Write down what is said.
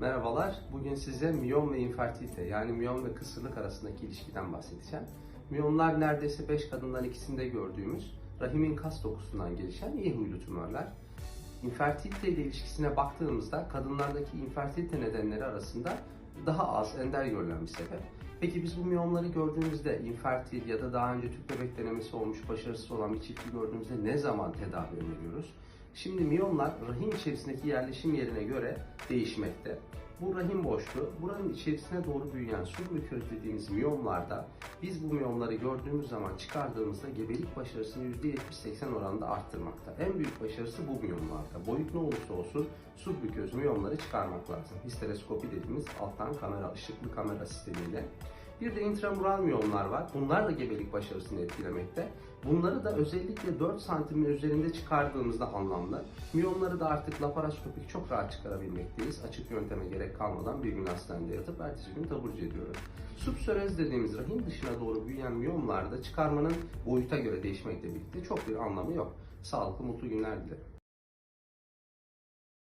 Merhabalar. Bugün size miyom ve infertilite yani miyom ve kısırlık arasındaki ilişkiden bahsedeceğim. Miyomlar neredeyse 5 kadından ikisinde gördüğümüz rahimin kas dokusundan gelişen iyi huylu tümörler. İnfertilite ile ilişkisine baktığımızda kadınlardaki infertilite nedenleri arasında daha az, ender görülen bir sebep. Peki biz bu miyomları gördüğümüzde infertil ya da daha önce tüp bebek denemesi olmuş başarısız olan bir çifti gördüğümüzde ne zaman tedavi öneriyoruz? Şimdi miyomlar rahim içerisindeki yerleşim yerine göre değişmekte. Bu rahim boşluğu, buranın içerisine doğru büyüyen submuköz dediğimiz miyomlarda biz bu miyomları gördüğümüz zaman çıkardığımızda gebelik başarısını %70-80 oranında arttırmakta. En büyük başarısı bu miyomlarda. Boyut ne olursa olsun submuköz miyomları çıkarmak lazım. Histeroskopi dediğimiz alttan kamera, ışıklı kamera sistemiyle. Bir de intramural miyomlar var. Bunlar da gebelik başarısını etkilemekte. Bunları da özellikle 4 santimin üzerinde çıkardığımızda anlamlı. Miyomları da artık laparoskopik çok rahat çıkarabilmekteyiz. Açık yönteme gerek kalmadan bir gün hastanede yatıp ertesi gün taburcu ediyoruz. Subseröz dediğimiz rahim dışına doğru büyüyen miyomlarda çıkarmanın boyuta göre değişmekle birlikte çok bir anlamı yok. Sağlıklı mutlu günler dilerim.